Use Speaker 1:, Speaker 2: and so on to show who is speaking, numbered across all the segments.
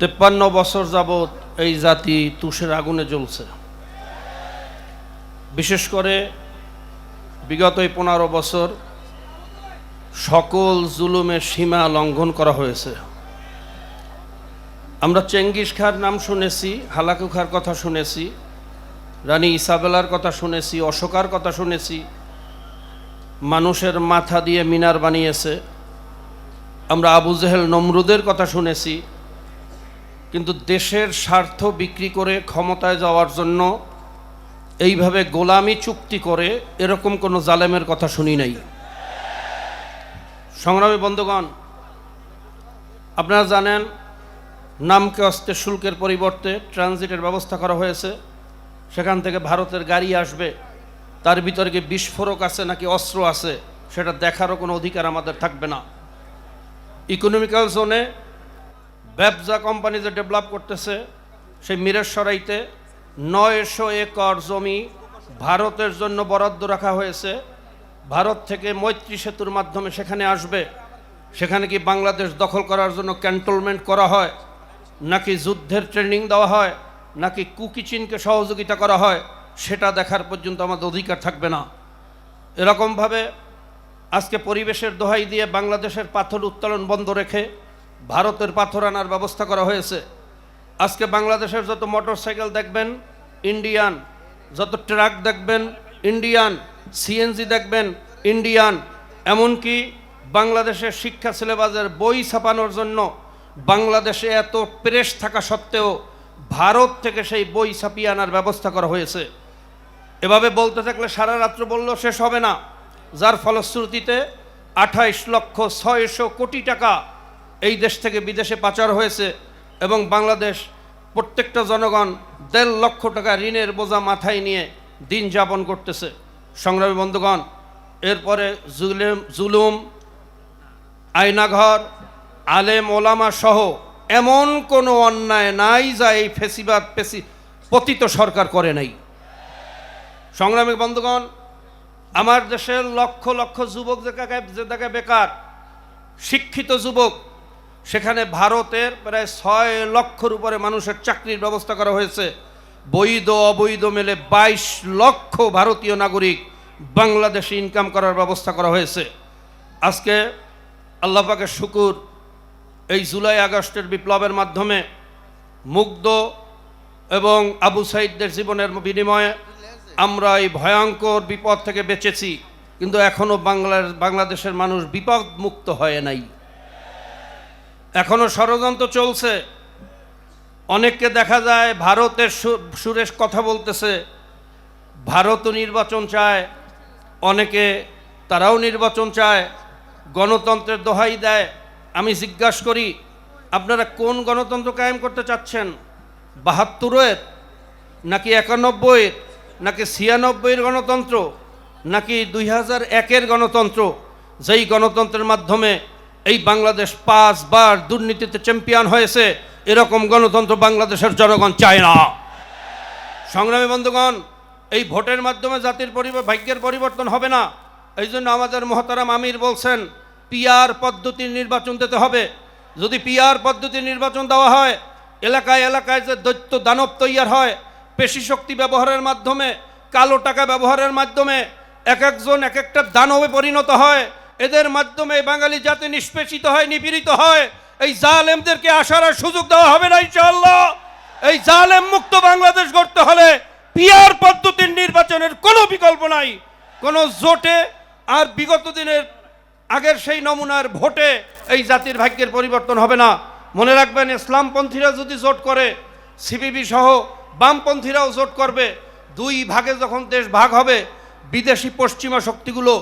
Speaker 1: তেপ্পান্ন বছর যাবৎ এই জাতি তুষের আগুনে জ্বলছে। বিশেষ করে বিগত এই পনেরো বছর সকল জুলুমের সীমা লঙ্ঘন করা হয়েছে। আমরা চেঙ্গিস খার নাম শুনেছি, হালাকু খার কথা শুনেছি, রানী ইসাবেলার কথা শুনেছি, অশোকার কথা শুনেছি, মানুষের মাথা দিয়ে মিনার বানিয়েছে। আমরা আবু জেহেল নমরুদের কথা শুনেছি কিন্তু দেশের স্বার্থ বিক্রি করে ক্ষমতায় যাওয়ার জন্য এইভাবে গোলামি চুক্তি করে এরকম কোনো জালেমের কথা শুনি নাই। সংগ্রামী বন্ধুগণ, আপনারা জানেন নামকে অস্তে শুল্কের পরিবর্তে ট্রানজিটের ব্যবস্থা করা হয়েছে। সেখান থেকে ভারতের গাড়ি আসবে, তার ভিতরে কি বিস্ফোরক আছে নাকি অস্ত্র আছে, সেটা দেখারও কোনো অধিকার আমাদের থাকবে না। ইকোনমিক্যাল জোনে ব্যবসা কোম্পানি যে ডেভেলপ করতেছে, সেই মিরেশ্বরাইতে নয়শো একর জমি ভারতের জন্য বরাদ্দ রাখা হয়েছে। ভারত থেকে মৈত্রী সেতুর মাধ্যমে সেখানে আসবে। সেখানে কি বাংলাদেশ দখল করার জন্য ক্যান্টনমেন্ট করা হয়, নাকি যুদ্ধের ট্রেনিং দেওয়া হয়, নাকি কুকিচিনকে সহযোগিতা করা হয়, সেটা দেখার পর্যন্ত আমাদের অধিকার থাকবে না। এরকমভাবে আজকে পরিবেশের দোহাই দিয়ে বাংলাদেশের পাথর উত্তোলন বন্ধ রেখে ভারতের পাথর আনার ব্যবস্থা করা হয়েছে। আজকে বাংলাদেশের যত মোটরসাইকেল দেখবেন, ইন্ডিয়ান, যত ট্রাক দেখবেন, ইন্ডিয়ান, সিএনজি দেখবেন, ইন্ডিয়ান, এমনকি বাংলাদেশের শিক্ষা সিলেবাসের বই ছাপানোর জন্য বাংলাদেশে এত প্রেস থাকা সত্ত্বেও ভারত থেকে সেই বই ছাপিয়ে আনার ব্যবস্থা করা হয়েছে। এভাবে বলতে থাকলে সারা রাত্র বললেও শেষ হবে না। যার ফলশ্রুতিতে আঠাইশ লক্ষ ছয়শো কোটি টাকা এই দেশ থেকে বিদেশে পাচার হয়েছে এবং বাংলাদেশ প্রত্যেকটা জনগণ দেড় লক্ষ টাকা ঋণের বোঝা মাথায় নিয়ে দিন যাপন করতেছে। সংগ্রামী বন্ধুগণ, এরপরে জুলেম জুলুম, আয়নাঘর, আলেম ওলামা সহ এমন কোনো অন্যায় নাই যা এই ফেসিবাদ পেসি পতিত সরকার করে নাই। সংগ্রামী বন্ধুগণ, আমার দেশের লক্ষ লক্ষ যুবক যে জায়গায়- যে জায়গায় বেকার, শিক্ষিত যুবক সেখানে ভারতের প্রায় ছয় লক্ষর উপরে মানুষের চাকরির ব্যবস্থা করা হয়েছে। বৈধ, অবৈধ মেলে বাইশ লক্ষ ভারতীয় নাগরিক বাংলাদেশে ইনকাম করার ব্যবস্থা করা হয়েছে। আজকে আল্লাহ পাকের শুকুর, এই জুলাই আগস্টের বিপ্লবের মাধ্যমে মুগ্ধ এবং আবু সাইদদের জীবনের বিনিময়ে আমরা এই ভয়ঙ্কর বিপদ থেকে বেঁচেছি, কিন্তু এখনও বাংলার বাংলাদেশের মানুষ বিপদ মুক্ত হয় নাই। এখনও ষড়যন্ত্র চলছে। অনেককে দেখা যায় ভারতের সুরেশ কথা বলতেছে, ভারতও নির্বাচন চায়, অনেকে তারাও নির্বাচন চায়, গণতন্ত্রের দোহাই দেয়। আমি জিজ্ঞাসা করি, আপনারা কোন গণতন্ত্র কায়েম করতে চাচ্ছেন? বাহাত্তরের? নাকি একানব্বইয়ের? নাকি ছিয়ানব্বইয়ের গণতন্ত্র? নাকি দুই হাজার একের গণতন্ত্র? যেই গণতন্ত্রের মাধ্যমে এই বাংলাদেশ পাঁচবার দুর্নীতিতে চ্যাম্পিয়ন হয়েছে, এরকম গণতন্ত্র বাংলাদেশের জনগণ চায় না। সংগ্রামী বন্ধুগণ, এই ভোটের মাধ্যমে জাতির ভাগ্যের পরিবর্তন হবে না। এই জন্য আমাদের মহতারাম আমির বলছেন, পিআর পদ্ধতির নির্বাচন দিতে হবে। যদি পিআর পদ্ধতির নির্বাচন দেওয়া হয়, এলাকায় এলাকায় যে দৈত্য দানব তৈয়ার হয়, পেশি শক্তি ব্যবহারের মাধ্যমে, কালো টাকা ব্যবহারের মাধ্যমে, এক একজন এক একটা দানবে পরিণত হয় এদের মাধ্যমে বাঙালি জাতি নিষ্পেষিত হয়, নিপীড়িত হয়। এই জালেমদেরকে আসার সুযোগ দেওয়া হবে না, ইনশাআল্লাহ। এই জালেম মুক্ত বাংলাদেশ গড়তে হলে পিয়ার পদ্ধতির নির্বাচনের কোনো বিকল্প নাই। কোনো জোটে আর বিগত দিনের আগের সেই নমুনার ভোটে এই জাতির ভাগ্যের পরিবর্তন হবে না। মনে রাখবেন, ইসলামপন্থীরা যদি জোট করে, সিপিবি সহ বামপন্থীরাও জোট করবে। দুই ভাগে যখন দেশ ভাগ হবে, বিদেশি পশ্চিমা শক্তিগুলো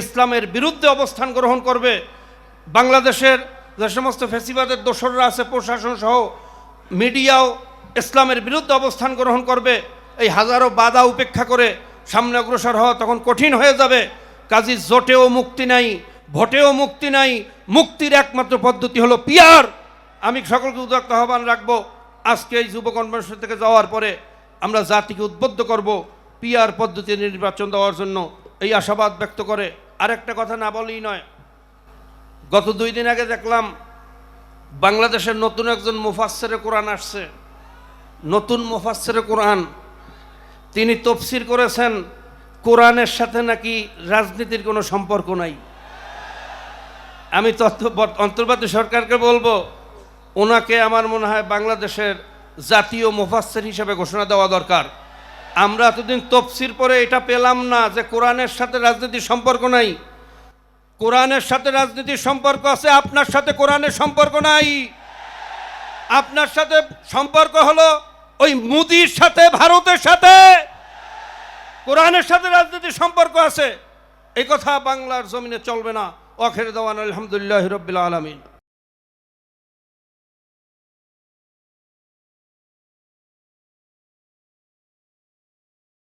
Speaker 1: ইসলামের বিরুদ্ধে অবস্থান গ্রহণ করবে। বাংলাদেশের যে সমস্ত ফেসিবাদের দোসররা আছে, প্রশাসন সহ মিডিয়াও ইসলামের বিরুদ্ধে অবস্থান গ্রহণ করবে। এই হাজারো বাধা উপেক্ষা করে সামনে অগ্রসর হওয়া তখন কঠিন হয়ে যাবে। কাজী জোটেও মুক্তি নাই, ভোটেও মুক্তি নাই, মুক্তির একমাত্র পদ্ধতি হলো পিয়ার আমি সকলকে উদাত্ত আহ্বান রাখব, আজকে এই যুব কনভেনশন থেকে যাওয়ার পরে আমরা জাতিকে উদ্বুদ্ধ করব পিয়ার পদ্ধতি নির্বাচন দেওয়ার জন্য। এই আশাবাদ ব্যক্ত করে আরেকটা কথা না বলেই নয়। গত দুই দিন আগে দেখলাম বাংলাদেশের নতুন একজন মুফাসসেরে কোরআন আসছে। নতুন মুফাসসেরে কোরআন। তিনি তফসির করেছেন, কোরআনের সাথে নাকি রাজনীতির কোনো সম্পর্ক নাই। আমি তথ্য অন্তর্বর্তী সরকারকে বলব, ওনাকে আমার মনে হয় বাংলাদেশের জাতীয় মুফাসসির হিসেবে ঘোষণা দেওয়া দরকার। আমরা এতদিন তফসির পরে এটা পেলাম না যে কোরআনের সাথে রাজনীতির সম্পর্ক নাই। কোরআনের সাথে রাজনীতির সম্পর্ক আছে, আপনার সাথে কোরআনের সম্পর্ক নাই। আপনার সাথে সম্পর্ক হলো ওই মুদির সাথে, ভারতের সাথে। কোরআনের সাথে রাজনীতির সম্পর্ক আছে। এই কথা বাংলার জমিনে চলবে না। অখের দেওয়ান, আলহামদুলিল্লাহ রবিল আলমিন।